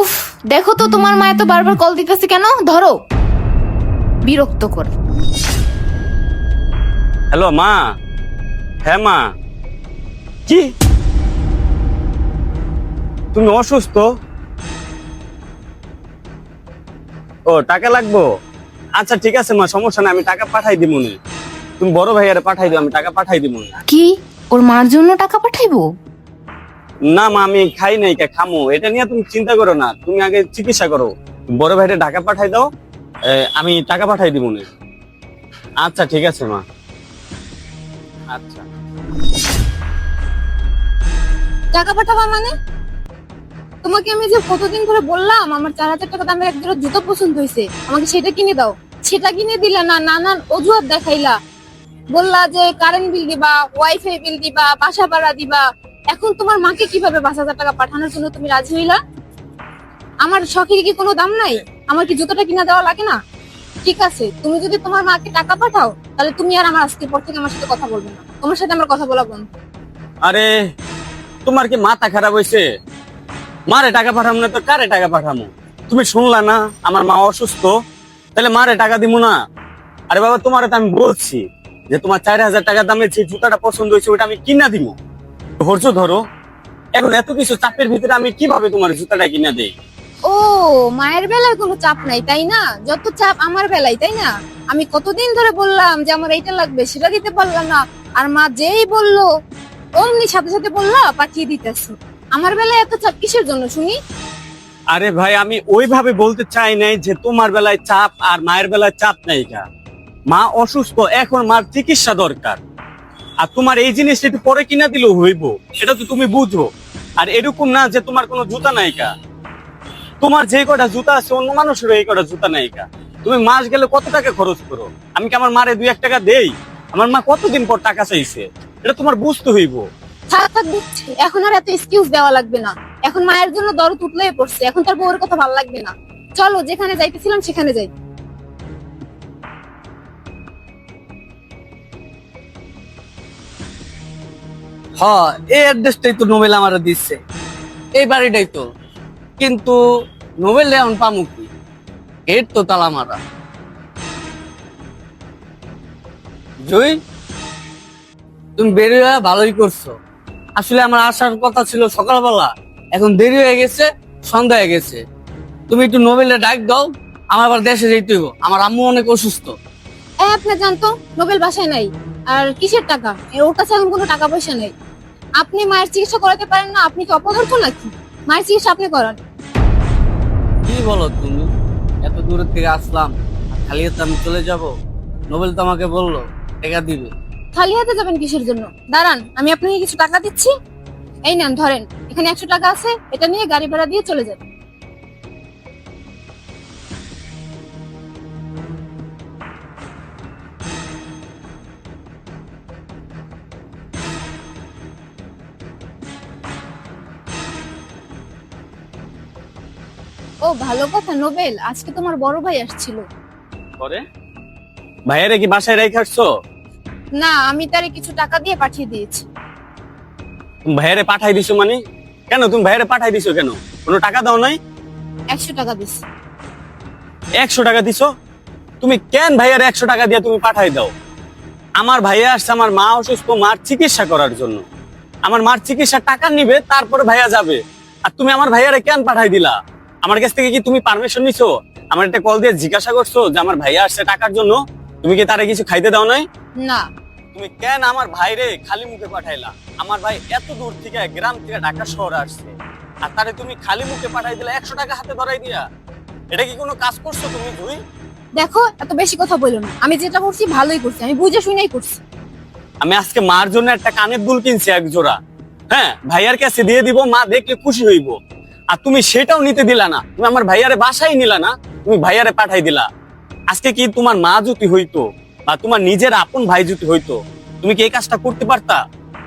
উফ দেখো তো তোমার মা এত বারবার কল দিতেছে কেন? ধরো। বিরক্ত করে। হ্যালো মা। হ্যাঁ মা। কি? তুমি অসুস্থ? ও টাকা লাগবো? আচ্ছা ঠিক আছে মা সমস্যা নাই আমি টাকা পাঠাই দিব নি তুমি বড় ভাইয়ারে পাঠাই দিও আমি টাকা পাঠাই দিব কি? ওর মার জন্য টাকা পাঠাইবো? না, মা, আমি খাই নাই খামো। এটা নিয়ে তুমি চিন্তা করো না, তুমি আগে চিকিৎসা করো। বড় ভাইরে ঢাকা পাঠাই দাও আমি টাকা পাঠাই দিব নি আচ্ছা ঠিক আছে, মা। আচ্ছা। টাকা পাঠাবা মানে? তোমাকে আমি যে কতদিন ধরে বললাম, আমার চার হাজার টাকা দামের একজোড়া জুতো পছন্দ হয়েছে, আমাকে সেটা কিনে দাও। সেটা কিনে দিলা না, নানান অজুহাত দেখাইলা। বললা যে কারেন্ট বিল দিবা ওয়াইফাই বিল দিবা, বাসা ভাড়া দিবা এখন তোমার মাকে কীভাবে পাঁচ হাজার টাকা পাঠানোর জন্য তুমি রাজি হইলা? আমার শখের কি কোনো দাম নাই? আমার কি জুতোটা কিনা দেওয়া লাগে না? ঠিক আছে, তুমি যদি তোমার মাকে টাকা পাঠাও, তাহলে তুমি আর আমার আজকের পর থেকে আমার সাথে কথা বলবে না। তোমার সাথে আমার কথা বলা বন্ধ আরে, তোমার কি মাথা খারাপ হয়েছে মারে টাকা পাঠাবো না তো কারে টাকা পাঠামো? তুমি শুনলা না, আমার মা অসুস্থ, তাহলে মারে টাকা দিব না? আরে বাবা, তোমার আমি বলছি যে তোমার চার হাজার টাকা দামের যে জুতাটা পছন্দ হয়েছে, ওটা আমি কিনা দিব ধৈর্য ধরো। এখন এত কিছু চাপের ভিতরে আমি কীভাবে তোমার জুতাটা কিনা দেই? ও মায়ের বেলায় কোনো চাপ নাই তাই না? যত চাপ আমার বেলায় তাই না? আমি কতদিন ধরে বললাম যে আমার এইটা লাগবে সেটা দিতে পারলাম না। আর মা যেই বলল অমনি সাথে সাথে বললা পাঠিয়ে দিতেছি। আমার বেলায় এত চাপ কিসের জন্য শুনি? আরে ভাই আমি ওইভাবে বলতে চাই নাই যে তোমার বেলায় চাপ আর মায়ের বেলায় চাপ নাই মা অসুস্থ এখন মার চিকিৎসা দরকার। আর তোমার এই জিনিসটা একটু পরে কিনা দিলেও হইব এটা তো তুমি বুঝো। আর এরকম না যে তোমার কোনো জুতা নাইকা তোমার যে কটা জুতা আছে, অন্য মানুষেরও এই কটা জুতা নাইকা তুমি মাস গেলে কত টাকা খরচ করো? আমি কি আমার মারে দুই এক টাকা দেই? আমার মা কতদিন পর টাকা চাইছে? এটা তোমার বুঝতে হইব। এখন আর এত এক্সকিউজ দেওয়া লাগবে না। এখন মায়ের জন্য দরদ উঠলেই পড়ছে। এখন তার বউয়ের কথা ভালো লাগবে না। চলো, যেখানে যাইতেছিলাম সেখানে যাই। হ এই অ্যাড্রেসটাই তো নোবেল আমার দিচ্ছে এই বাড়িটাই তো। কিন্তু নোবেল এখন পামু কি? এর তো তালা মারা। জয় তুমি বেরিয়ে ভালোই করছ। আসলে আমার আসার কথা ছিল সকালবেলা। এখন দেরি হয়ে গেছে, সন্ধ্যা হয়ে গেছে। তুমি একটু নোবেলে ডাক দাও, আমার আবার দেশে যেতে হইব। আমার আম্মু অনেক অসুস্থ। আপনি জানতো নোবেল বাসায় নাই। আর কিসের টাকা? ওর কাছে এখন কোনো টাকা পয়সা নেই। আপনি মায়ের চিকিৎসা করাতে পারেন না আপনি কি অপদার্থ নাকি? মায়ের চিকিৎসা আপনি করান। কি বলো তুমি? এত দূর থেকে আসলাম আর খালি হাতে আমি চলে যাব। নোবেল তো আমাকে বলল টাকা দিবে। খালি হাতে যাবেন কিসের জন্য? দাঁড়ান আমি আপনাকে কিছু টাকা দিচ্ছি। এই নেন ধরেন এখানে একশো টাকা আছে এটা নিয়ে গাড়ি ভাড়া দিয়ে চলে যাবেন। ও ভালো কথা নোবেল। আজকে তোমার বড় ভাই আসছিল। করে ভাইয়ারে কি বাসায় রেখে আসছো? না আমি তারে কিছু টাকা দিয়ে পাঠিয়ে দিয়েছি। তুমি ভাইয়ারে পাঠাই দিছো মানে? কেন তুমি ভাইয়ারে পাঠাই দিছো কেন? কোনো টাকা দাও নাই? একশো টাকা দিছি। একশো টাকা দিছো? তুমি কেন ভাইয়ার একশো টাকা দিয়ে তুমি পাঠাই দাও? আমার ভাইয়া আসছে আমার মা অসুস্থ মার চিকিৎসা করার জন্য। আমার মার চিকিৎসা টাকা নিবে তারপরে ভাইয়া যাবে। আর তুমি আমার ভাইয়ারে কেন পাঠাই দিলা? আমার কাছ থেকে কি তুমি পারমিশন নিছো? আমার একটা কল দিয়ে জিজ্ঞাসা করছ যে আমার ভাইয়া আসছে টাকার জন্য? তুমি কি তারে কিছু খাইতে দাও নাই? না। তুমি কেন আমার ভাইরে খালি মুখে পাঠাইলা? আমার ভাই এত দূর থেকে গ্রাম থেকে ঢাকা শহরে আসছে। আর তারে তুমি খালি মুখে পাঠাই দিলা একশো টাকা হাতে ধরাই দিয়া। এটা কি কোনো কাজ করছ তুমি তুই দেখো এত বেশি কথা বলো না। আমি যেটা করছি ভালোই করছি। আমি বুঝে শুনেই করছি। আমি আজকে মার জন্য একটা কানের দুল কিনছি এক জোড়া। হ্যাঁ ভাইয়ার কাছে দিয়ে দিব মা দেখলে খুশি হইব। আর তুমি সেটাও নিতে দিলা না। তুমি আমার ভাইয়ারে বাসাই নিলা না তুমি ভাইয়ারে পাঠাই দিলা। আজকে কি তোমার মা যদি হইতো বা তোমার নিজের আপন ভাই যদি হইতো? তুমি কি এই কাজটা করতে পারতা?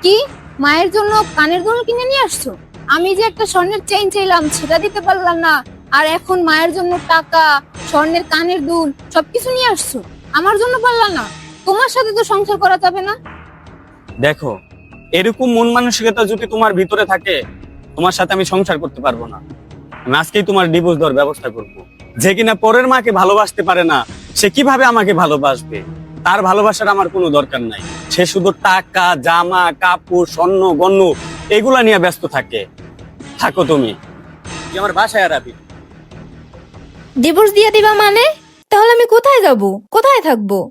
কি? মায়ের জন্য কানের দুল কিনে নিয়ে আসছো? আমি যে একটা স্বর্ণের চেইন চাইলাম সেটা দিতে পারলাম না। আর এখন মায়ের জন্য টাকা স্বর্ণের কানের দুল সবকিছু নিয়ে আসছো? আমার জন্য পারলাম না। তোমার সাথে তো সংসার করা যাবে না। দেখো এরকম মন মানসিকতা যদি তোমার ভিতরে থাকে তোমার সাথে আমি সংসার করতে পারব না। আমি আজকেই তোমার ডিভোর্স দেওয়ার ব্যবস্থা করব। যে কিনা পরের মাকে ভালোবাসতে পারে না, সে কীভাবে আমাকে ভালোবাসবে? তার ভালোবাসার আমার কোনো দরকার নাই। সে শুধু টাকা, জামা, কাপড়, স্বর্ণ গণ্য এগুলা নিয়ে ব্যস্ত থাকে। থাকো তুমি। আমার বাসায় আর ডিভোর্স দিয়ে দিবা মানে? তাহলে আমি কোথায় যাব? কোথায় থাকব?